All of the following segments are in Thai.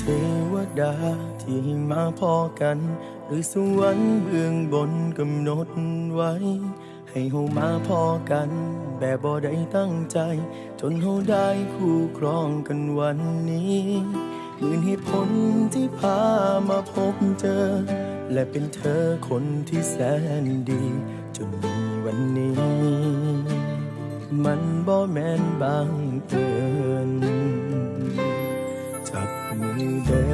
เทวดาที่มาพอกัน หรือสวรรค์เบื้องบนกำหนดไว้ ให้เฮามาพอกัน แบบบ่ได้ตั้งใจ จนเฮาได้คู่ครองกันวันนี้หมื่นเหตุผลที่พามาพบเจอ และเป็นเธอคนที่แสนดี จนมีวันนี้ มันบ่แม่นบางเอิญจับมือเดิ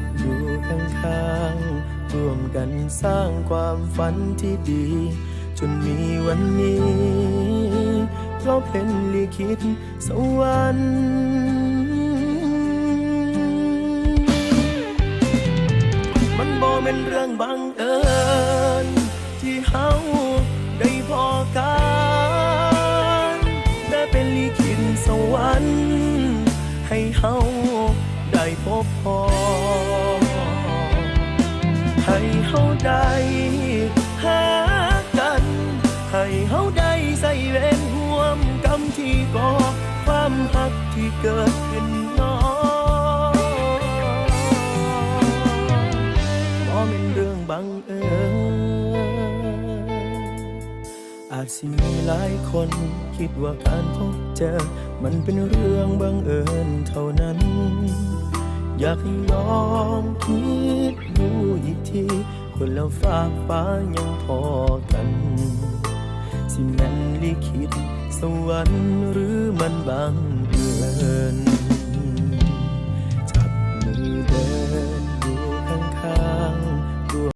นอยู่ข้างๆร่วมกันสร้างความฝันที่ดี จนมีวันนี้ เพราะเป็นลิขิตสวรรค์มันบ่เป็นเรื่องบังเอิญที่เฮาได้พอกันได้เป็นลิขิตสวรรค์ให้เฮาได้พบพอให้เฮาได้ ก่อความหักที่เกิดขึ้นน้อบ่เป็นเรื่องบังเอิญอาจสิมีหลายคนคิดว่าการพบเจอ มันเป็นเรื่องบังเอิญเท่านั้น อยากให้ลองคิดดูอีกที คนแล้วฝากฟ้ายังพอกัน สิแม่นลิขิตสวรรค์หรือมันบังเอิญ